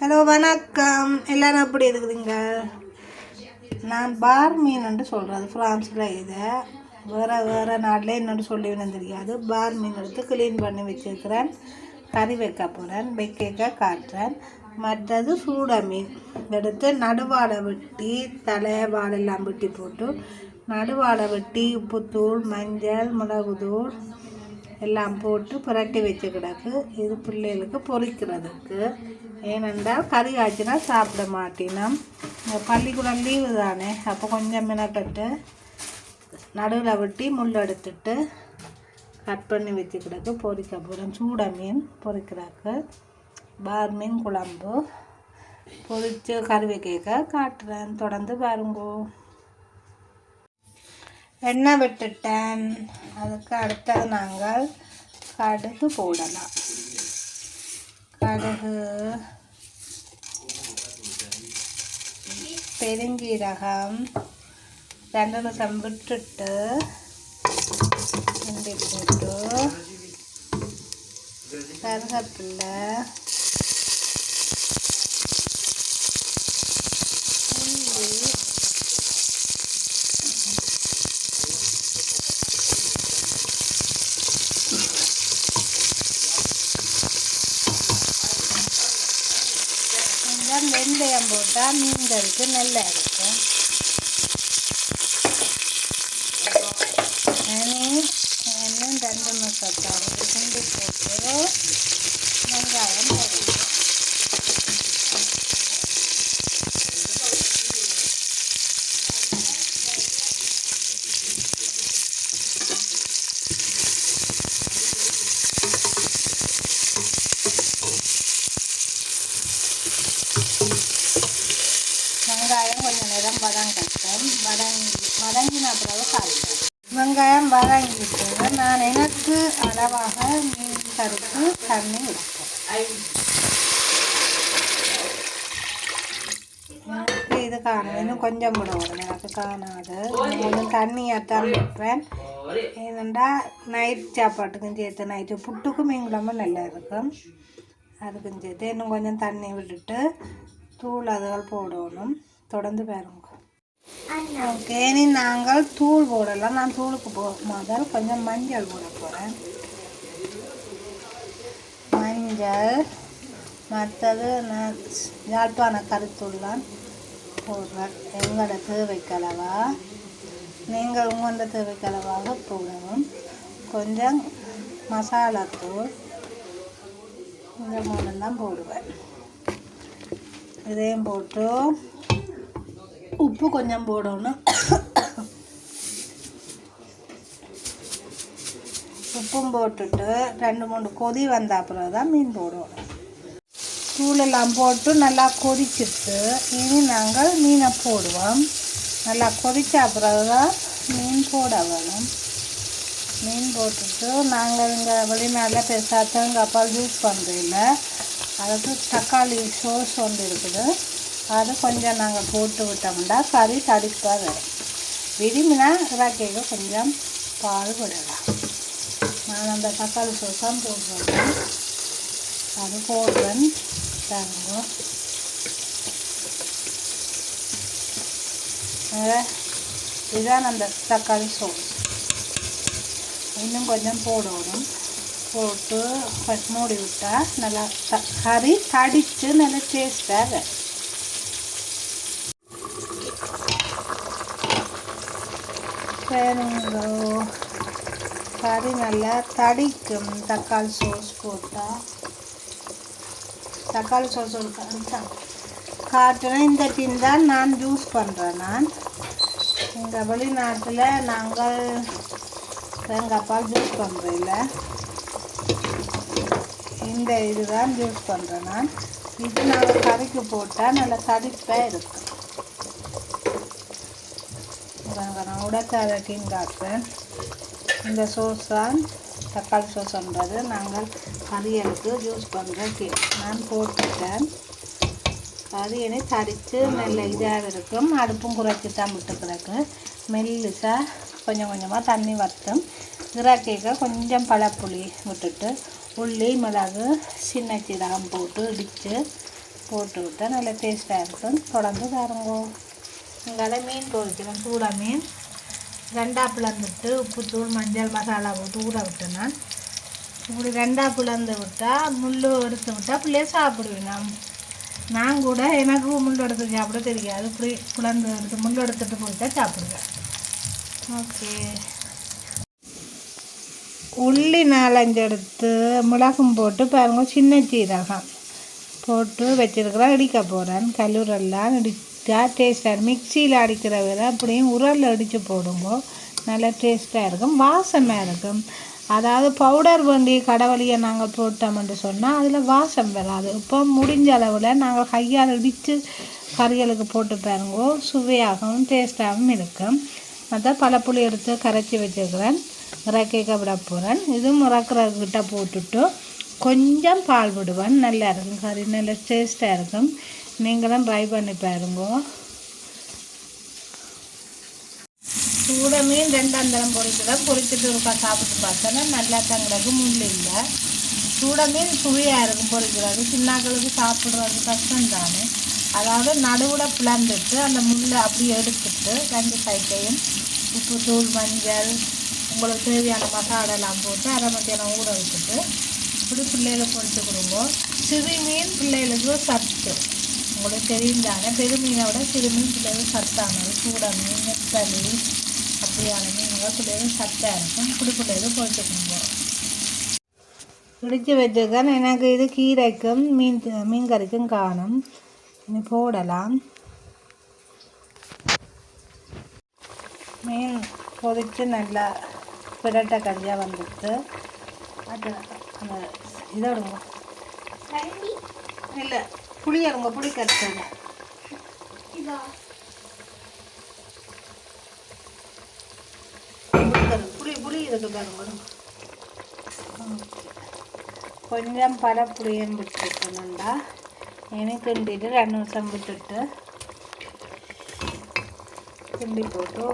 Hello வணக்கம். எல்லாரும் எப்படி இருக்குதுங்க? நான் பார் மீன் சொல்கிறது ஃப்ரான்ஸில் இதை. வேறு வேறு நாட்டில் என்னென்னு சொல்லுவேன்னு தெரியாது. பார் மீன் எடுத்து க்ளீன் பண்ணி வச்சுருக்கிறேன். கறி வைக்க போகிறேன் வைக்க காட்டுறேன். மற்றது சூட மீன். எடுத்து நடுவாடை வெட்டி தலை வாழெல்லாம் வெட்டி போட்டு நடுவாடை வெட்டி உப்புத்தூள் மஞ்சள் மிளகுத்தூள் எல்லாம் போட்டு புரட்டி வச்சு கிடக்கு இது பிள்ளைகளுக்கு பொரிக்கிறதுக்கு ஏனென்றால் கறி ஆச்சுன்னா சாப்பிட மாட்டினோம். பள்ளிக்கூடம் லீவு தானே. அப்போ கொஞ்சம் மினக்கட்டு நடுவில் வெட்டி முள் எடுத்துட்டு கட் பண்ணி வச்சு கிடக்கு. பொரிக்க போகிறேன் சூட மீன் பொறிக்கிறாக்கு பார் மீன் குழம்பு. பொரித்து கருவி கேட்க காட்டுறேன். தொடர்ந்து பாருங்கோ. எண்ணெய் விட்டுட்டேன். அதுக்கு அடுத்தது நாங்கள் கடுகு போடலாம். கடுகு பெருஞ்சீரகம் ரெண்டு நிமிஷம் விட்டுட்டு கிண்டி போட்டு கருகப்பில்லை. வெந்தயம் போட்டால் மீன் கறிக்கு நல்லா இருக்கும் இனி இன்னும் ரெண்டு நிமிஷத்தாவது கிண்டி போட்டு வெங்காயம் போடணும் வெங்காயம் கொஞ்சம் நேரம் வதங்கட்டும் வதங்கி வதங்கின பிறகு காய்ச்சல் வெங்காயம் நான் எனக்கு அளவாக மீன் கருப்பு தண்ணி எனக்கு இது காணும். இன்னும் கொஞ்சம் விடணும் எனக்கு காணாது. கொஞ்சம் தண்ணியாத்தான் விட்டுறேன் ஏனெண்டா நைட் சாப்பாட்டுக்கும் சேர்த்து நைட்டு புட்டுக்கும் மீன் குழம்பு நல்லா இருக்கும். அதுக்கும் சேர்த்து இன்னும் கொஞ்சம் தண்ணி விட்டுட்டு தூள் அதுகள் போடணும். தொடர்ந்து பாருங்க. ஓகே இனி நாங்கள் தூள் போடலாம். நான் தூளுக்கு போ முதல் கொஞ்சம் மஞ்சள் போட போகிறேன் மஞ்சள் மற்றது நான் யாழ்ப்பாண கருத்தூள்லாம் போடுறேன். எங்களோட தேவைக்களவா நீங்கள் உங்களோட தேவைக்களவாக போடணும் கொஞ்சம் மசாலாத்தூள் இந்த தான் போடுவேன். இதையும் போட்டு உப்பு கொஞ்சம் போடணும். உப்பும் போட்டுட்டு ரெண்டு மூணு கொதி வந்த அப்புறம் தான் மீன் போடுவோம். தூளெல்லாம் போட்டு நல்லா கொதிச்சிட்டு இனி நாங்கள் மீனை போடுவோம். நல்லா கொதிச்ச அப்புறம் தான் மீன் போட வேணும். மீன் போட்டுட்டு நாங்கள் இங்கே வெளிநாட்டில் பெருசாக தேங்காய் யூஸ் பண்ணுறதில்ல அதுக்கு தக்காளி சோஸ் ஒன்று இருக்குது. அது கொஞ்சம் நாங்கள் போட்டு விட்டோம்னா கறி தடிப்பாக வரும். விரும்பினா இறாக்கைக்கு கொஞ்சம் பால் விடலாம் நான் அந்த தக்காளி சோசம் போடுறேன். அது போடுறேன். தாங்க இதுதான் அந்த தக்காளி சோஸ் இன்னும் கொஞ்சம் போடணும். போட்டு மூடி விட்டால் நல்லா த கறி தடித்து நல்லா டேஸ்ட்டாக வரும். சரிங்க கறி நல்லா தடிக்கும். தக்காளி சோஸ் போட்டால் தக்காளி சோஸ் ஒரு காட்டுறேன். இந்த டின் தான் நான் யூஸ் பண்ணுறேன் நான். இங்கே வெளிநாட்டில் நாங்கள் எங்கள் அப்பா ஜூஸ் பண்ணுறதில்ல இந்த இதுதான் ஜூஸ் பண்ணுறேன் நான். இது நாங்கள் கறிக்கு போட்டால் நல்லா தடிப்பாக இருக்கும். பாருங்க, நான் இந்த சோஸ் தான் தக்காளி சோஸ்ன்றது நாங்கள் கறியலுக்கு யூஸ் பண்ணுற டீ நான் போட்டுட்டேன். கறியனை தடித்து நல்ல இதாக இருக்கும் அடுப்பும் குறைச்சி தான் விட்டு கிடக்கு. மெல்லிசாக கொஞ்சம் கொஞ்சமாக தண்ணி வற்றும் இறாக்கைக்கு கொஞ்சம் பழப்புளி விட்டுட்டு உள்ளி மிளகு சின்ன சீரகம் போட்டு இடித்து போட்டு விட்டால் நல்லா டேஸ்ட்டாக இருக்கும். தொடர்ந்து தருங்க எங்களால் மீன் பொறிச்சிடும் சூடா மீன். ரெண்டா பிளந்துட்டு உப்புத்தூள் மஞ்சள் மசாலா போட்டு ஊற விட்டேன் நான். இப்படி ரெண்டா பிளந்து விட்டால் முள் எடுத்து விட்டால் பிள்ளைய சாப்பிடுவேன் நான். நான் கூட எனக்கு முள் எடுத்து சாப்பிட தெரியாது. இப்படி குழந்தை எடுத்து முள் எடுத்துட்டு போயிட்டா சாப்பிடுவேன். ஓகே. உள்ளி நாலஞ்சு எடுத்து மிளகும் போட்டு பாருங்க சின்ன சீரகம் போட்டு வச்சிருக்கிறேன். இடிக்க போகிறேன் கல்லூரெல்லாம் ஜார் டேஸ்ட்டாக மிக்சியில் அடிக்கிற விட அப்படியும் உரலில் அடித்து போடுங்க நல்லா டேஸ்ட்டாக இருக்கும் வாசமாக இருக்கும். அதாவது பவுடர் வண்டி கடவுளியை நாங்கள் போட்டோம்னு சொன்னால் அதில் வாசம் வராது. இப்போ முடிஞ்ச அளவில் நாங்கள் கையால் இடித்து கறிகளுக்கு போட்டு பாருங்க சுவையாகவும் டேஸ்ட்டாகவும் இருக்கும். மற்ற பழப்புளி எடுத்து கரைச்சி வச்சுருக்கிறேன். இறக்கிக்க விட போகிறேன் இதுவும் இறக்குறக்கிட்ட போட்டுட்டு கொஞ்சம் பால் விடுவேன். நல்லா இருக்கும் கறி நல்லா டேஸ்ட்டாக இருக்கும். நீங்களும் ட்ரை பண்ணி பாருங்க. சூட மீன் ரெண்டாந்தரம் தரம் பொரிக்கிறேன் பொரிச்சிட்டு இருக்கா சாப்பிட்டு பார்த்தோன்னா நல்லா தங்களுக்கு முள் இல்லை. சூட மீன் சுவையாக இருக்கும் பொரிக்கிறது சின்னாக்களுக்கு சாப்பிட்றது கஷ்டம் தானே அதாவது நடுவில் பிளந்துட்டு அந்த முள்ளை அப்படியே எடுத்துட்டு ரெண்டு சைட்டையும் உப்பு தூள் மஞ்சள் உங்களுக்கு தேவையான மசாலாலாம் போட்டு அரை மத்தியானம் ஊற வச்சுட்டு இப்படி பிள்ளைகளை பொறிச்சு கொடுங்க. சிறு மீன் பிள்ளைகளுக்கு சத்து. உங்களுக்கு தெரியும் தானே பெரு மீனை விட சிறு மீன் பிள்ளைகளுக்கு சத்தானது சூட மீன் நெத்தலி அப்படியான மீன்கள் பிள்ளைகளுக்கு சத்தாக இருக்கும் இப்படி பிள்ளைகளுக்கு பொரிச்சு கொடுங்க பிடிச்சி வச்சுருக்கேன் எனக்கு இது கீரைக்கும் மீன் மீன் கறிக்கும் காணும் இனி போடலாம் மீன் பொரித்து நல்லா பிரட்டை கறியாக வந்துட்டு அது அந்த இதை விடுங்க இல்லை புளி எடுங்க புளி கரைச்சது புளி புளி இருக்கு பாருங்க கொஞ்சம் பழப்புளியும் விட்டுக்கணுண்டா எனக்கு கிண்டிட்டு ரெண்டு நிமிஷம் விட்டுட்டு கிண்டி போட்டு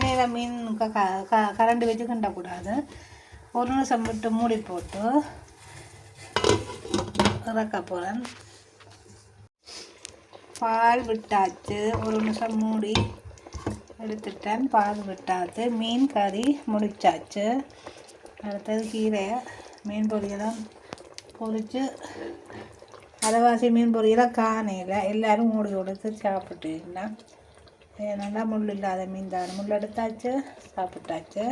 நேரம் மீன் க க- கரண்டி வச்சு கிண்டக்கூடாது. ஒரு நிமிஷம் விட்டு மூடி போட்டு இறக்க போகிறேன் பால் விட்டாச்சு. ஒரு நிமிஷம் மூடி எடுத்துட்டேன். பால் விட்டாச்சு. மீன் கறி முடிச்சாச்சு. அடுத்தது கீரை மீன் பொரியலாம் பொரித்து அரைவாசி மீன் பொரியலாம் காணையில் எல்லோரும் மூடி கொடுத்து சாப்பிட்டுருந்தேன் நல்லா முள் இல்லாத மீன் தான். முள் எடுத்தாச்சு சாப்பிட்டாச்சு.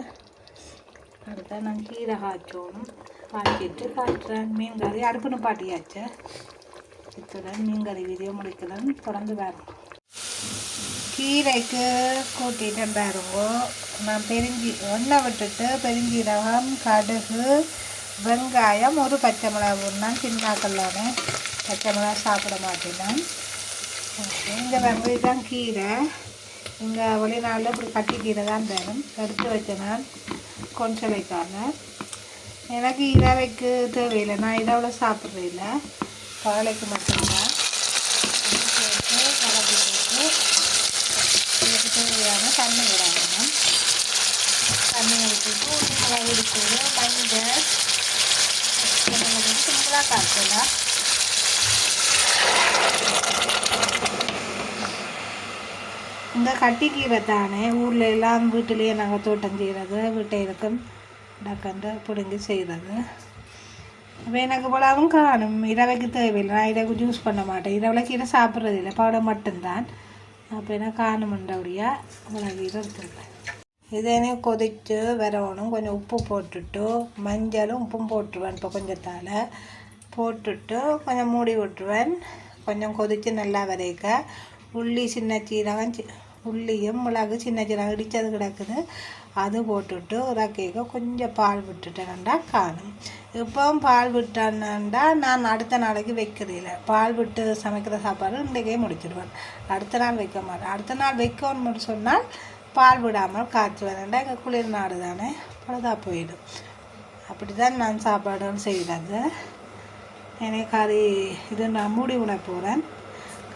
அடுத்த நான் கீரை காய்ச்சோணும். காய்ச்சிட்டு காட்டுறேன். மீன் கறி அடுப்பு பாட்டியாச்சு. இத்துடன் மீன் கறி வீடியோ முடிக்கலாம். தொடர்ந்து வரும். கீரைக்கு கூட்டிட்டு பாருங்க. நான் பெருங்கி எண்ணெய் விட்டுட்டு பெருஞ்சீரகம் கடுகு வெங்காயம் ஒரு பச்சை மிளகா நான் சின்னாக்கல்லானே பச்சை மிளகா சாப்பிட மாட்டேன் இந்த வந்து தான் கீரை. இங்கே வெளிநாளில் இப்படி கட்டி கீரை தான் தரும் எடுத்து வச்ச நான் வைக்காமல் எனக்கு இரவைக்கு தேவையில்லை. நான் இரவில் சாப்பிட்றதில்ல காலைக்கு மட்டும்தான் இது போட்டு போட்டு இதுக்கு தேவையான தண்ணி விடாங்க தண்ணி ஊற்றிட்டு மிளகு இருக்குது மஞ்சள் சிம்பிளாக காய்ச்சலாம் இந்த கட்டிக்கீரை தானே ஊரில் எல்லாம் வீட்டிலேயே நாங்கள் தோட்டம் செய்கிறது வீட்டை இருக்கும் டக்கண்டு பிடுங்கி செய்கிறது அப்போ எனக்கு போலாவும் காணும் இரவைக்கு தேவையில்லை நான் இரவு ஜூஸ் பண்ண மாட்டேன் இரவில் கீரை சாப்பிட்றது இல்லை பவுடர் மட்டும்தான் அப்போ என்ன காணுமன்றபடியாக இவ்வளோ கீரை எடுத்துருக்கேன் கொதித்து வரணும் கொஞ்சம் உப்பு போட்டுட்டு மஞ்சளும் உப்பும் போட்டுருவேன் இப்போ கொஞ்சத்தால் போட்டுட்டு கொஞ்சம் மூடி விட்டுருவேன் கொஞ்சம் கொதித்து நல்லா வரைக்க உள்ளி சின்ன சீரகம் சி உள்ளியும் மிளகு சின்ன சின்ன இடித்தது கிடக்குது. அது போட்டுட்டு இறக்கிக்க கொஞ்சம் பால் விட்டுட்டேன்டா காணும். இப்போவும் பால் விட்டான்டா நான் அடுத்த நாளைக்கு வைக்கிறதில்ல பால் விட்டு சமைக்கிற சாப்பாடு இன்றைக்கே முடிச்சிடுவேன் அடுத்த நாள் வைக்க மாட்டேன். அடுத்த நாள் வைக்கணும்னு சொன்னால் பால் விடாமல் காய்ச்சுவேன்டா எங்கள் குளிர் நாடு தானே. பழுதாக போயிடும். அப்படி தான் நான் சாப்பாடுன்னு செய்கிறது. எனக்கு கறி இது நான் மூடி விட போகிறேன்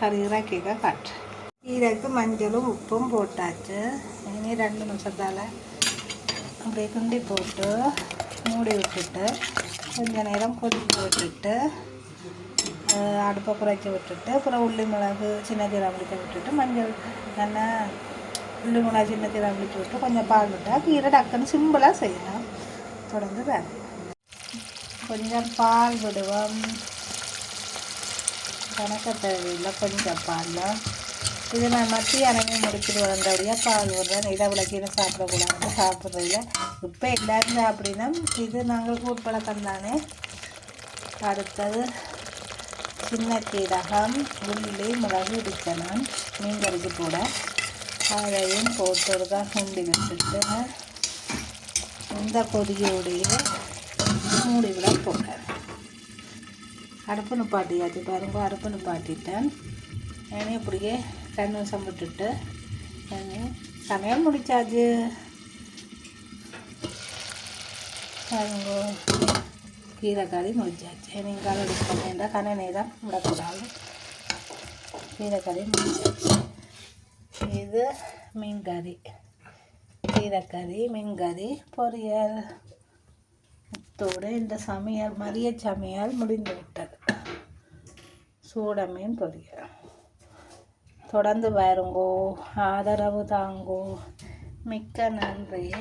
கறி இறக்கிக்க காட்டுறேன் கீரைக்கு மஞ்சளும் உப்பும் போட்டாச்சு. இனி ரெண்டு நிமிஷத்தால் அப்படியே குண்டி போட்டு மூடி விட்டுட்டு கொஞ்ச நேரம் கொதிக்க விட்டுட்டு அடுப்பை குறைச்சி விட்டுட்டு அப்புறம் உள்ளி மிளகு சின்ன ஜீரகம் முடிக்க விட்டுட்டு மஞ்சள் நல்லா உள்ளி மிளகு சின்ன ஜீரகம் பிடிச்சி விட்டு கொஞ்சம் பால் விட்டால் கீரை டக்குன்னு சிம்பிளாக செய்யலாம். தொடர்ந்து வேறு கொஞ்சம் பால் விடுவோம். கணக்க தேவையில்லை கொஞ்சம் பால். இது நான் மத்தியானமே முடிச்சுட்டு வந்தபடியாக பால் விடுறேன் இதை விளக்கின்னு சாப்பிடக்கூடாது. சாப்பிட்றதில்ல இப்போ எல்லாரும் அப்படின்னா இது நாங்கள் கூட்பழக்கம் தானே? அடுத்தது சின்ன கீரகம் உள்ளி மிளகு இடிக்கணும். மீன் கறிக்கு கூட. அதையும் போட்டு ஒரு தான் கிண்டி வச்சுட்டு இந்த கொதியோடைய மூடி போட்டேன். அடுப்பு நிப்பாட்டியாச்சு பாருங்க அடுப்பு நிப்பாட்டிட்டேன் ஏன்னா இப்படியே கண் வசம் விட்டுட்டு சமையல் முடிச்சாச்சு. பாருங்க கறி முடிச்சாச்சு நீங்கள் காலை எடுக்க வேண்டாம் தான் விடக்கூடாது. கீரை கீரைக்கறி முடிச்சாச்சு இது மீன் கறி கீரைக்கறி மீன் கறி பொரியல். அத்தோடு இந்த சமையல் மதிய சமையல் முடிந்து விட்டது சூட மீன் பொரியல். தொடர்ந்து வருங்கோ. ஆதரவு தாங்கோ. மிக்க நன்றி.